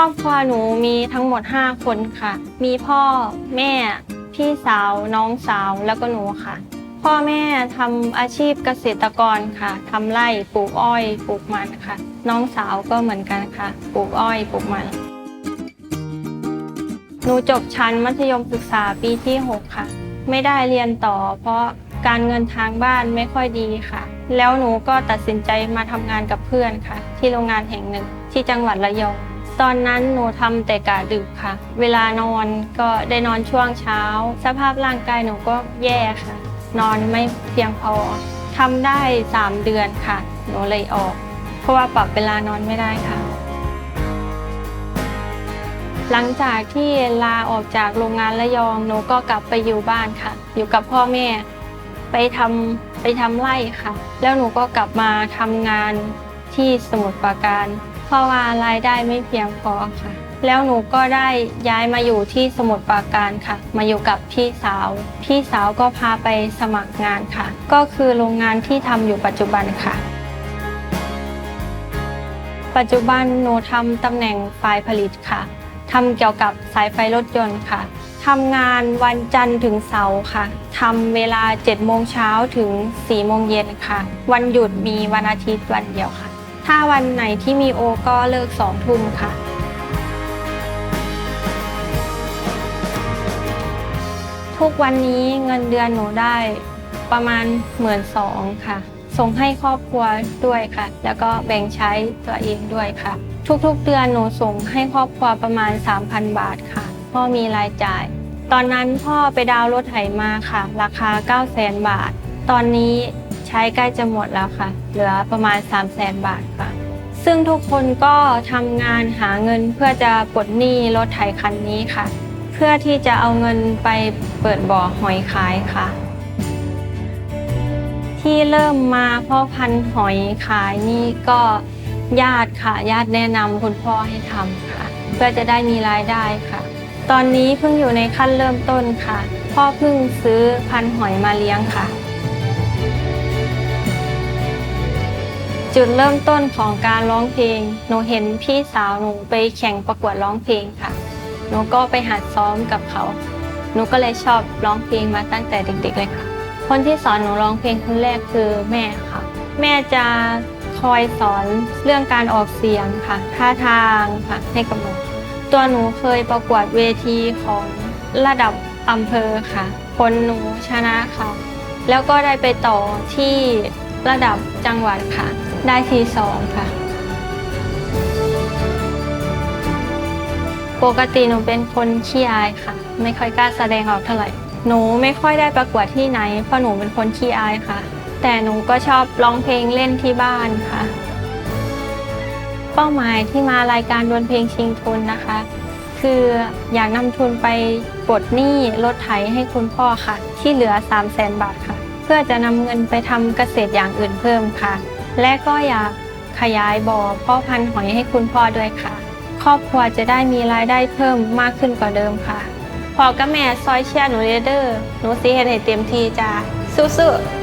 รอบครัวหนูมีทั้งหมด 5 คนค่ะ มีพ่อแม่ พี่สาว น้องสาวแล้วก็หนูค่ะ พ่อแม่ทำอาชีพเกษตรกรค่ะทำไร่ปลูกอ้อยปลูกมันค่ะ น้องสาวก็เหมือนกันค่ะ ปลูกอ้อยปลูกมัน หนูจบชั้นมัธยมศึกษาปีที่ 6 ค่ะ ไม่ได้เรียนต่อ เพราะการเงินทางบ้านไม่ค่อยดีค่ะ แล้วหนูก็ตัดสินใจมาทำงานกับเพื่อนค่ะ ที่โรงงานแห่งหนึ่งที่จังหวัดระยอง ตอนนั้นหนูทำแต่กะดึกค่ะ เวลานอนก็ได้นอนช่วงเช้า สภาพร่างกายหนูก็แย่ค่ะ นอนไม่เพียงพอทำได้ 3 เดือนค่ะ หนูเลยออก เพราะว่าปรับเวลานอนไม่ได้ค่ะ หลังจากที่ลาออกจากโรงงานระยองหนูก็กลับไปอยู่บ้านค่ะ อยู่กับพ่อแม่ ไปทำไปทำไร่ค่ะ แล้วหนูก็กลับมาทำงานที่สมุทรปราการ เพราะว่ารายได้ไม่เพียงพอค่ะ แล้วหนูก็ได้ย้ายมาอยู่ที่สมุทรปราการค่ะ มาอยู่กับพี่สาว พี่สาวก็พาไปสมัครงานค่ะ ก็คือโรงงานที่ทำอยู่ปัจจุบันค่ะ ปัจจุบันหนูทำตำแหน่งฝ่ายผลิตค่ะทำเกี่ยวกับสายไฟรถยนต์ค่ะทำงานวันจันทร์ถึงเสาร์ค่ะ ทำเวลา7โมงเช้าถึง4โมงเย็นค่ะ วันหยุดมีวันอาทิตย์วันเดียวค่ะ ถ้าวันไหนที่มีโอก็เลิก2ทุ่มค่ะ ทุกวันนี้เงินเดือนหนูได้ประมาณหมื่นสองค่ะ ส่งให้ครอบครัวด้วยค่ะ แล้วก็แบ่งใช้ตัวเองด้วยค่ะ ทุกๆเดือนหนูส่งให้ครอบครัวประมาณ 3,000 บาทค่ะ พ่อมีรายจ่าย ตอนนั้นพ่อไปดาวรถไถมาค่ะ ราคา 9 0 0 0 0 0 บาท ตอนนี้ ใช้ใกล้จะหมดแล้วค่ะ เหลือประมาณ 3 0 0 0 0 0บาทค่ะ ซึ่งทุกคนก็ทำงานหาเงินเพื่อจะปลดหนี้รถไถคันนี้ค่ะ เพื่อที่จะเอาเงินไปเปิดบ่อหอยขายค่ะ ที่เริ่มมาพ่อพันหอยขายนี่ก็ญาติค่ะ ญาติแนะนำคุณพ่อให้ทำค่ะ เพื่อจะได้มีรายได้ค่ะ ตอนนี้เพิ่งอยู่ในขั้นเริ่มต้นค่ะ พ่อเพิ่งซื้อพันหอยมาเลี้ยงค่ะ จุดเริ่มต้นของการร้องเพลง หนูเห็นพี่สาวหนูไปแข่งประกวดร้องเพลงค่ะ หนูก็ไปหัดซ้อมกับเขา หนูก็เลยชอบร้องเพลงมาตั้งแต่เด็กๆเลยค่ะ คนที่สอนหนูร้องเพลงคนแรกคือแม่ค่ะ แม่จะคอยสอนเรื่องการออกเสียงค่ะ ท่าทางค่ะให้กับหนูตัวหนูเคยประกวดเวทีของระดับอำเภอค่ะคนหนูชนะค่ะ แล้วก็ได้ไปต่อที่ระดับจังหวัดค่ะ ได้ทีสองค่ะ ปกติหนูเป็นคนขี้อายค่ะ ไม่ค่อยกล้าแสดงออกเท่าไหร่ หนูไม่ค่อยได้ประกวดที่ไหน เพราะหนูเป็นคนขี้อายค่ะ แต่หนูก็ชอบร้องเพลงเล่นที่บ้านค่ะ เป้าหมายที่มารายการดวลเพลงชิงทุนนะคะ คืออยากนำทุนไปปลดหนี้รถไถให้คุณพ่อค่ะ ที่เหลือ 3 0 0แสนบาทค่ะ เพื่อจะนำเงินไปทำเกษตรอย่างอื่นเพิ่มค่ะ และก็อยากขยายบ่อพ่อพันธุ์หอยให้คุณพ่อด้วยค่ะ ครอบครัวจะได้มีรายได้เพิ่มมากขึ้นกว่าเดิมค่ะพอกับแม่ซอยเชียร์หนูเรเดอร์หนูซีเฮ็ดให้เต็มที่จ้าสู้ๆ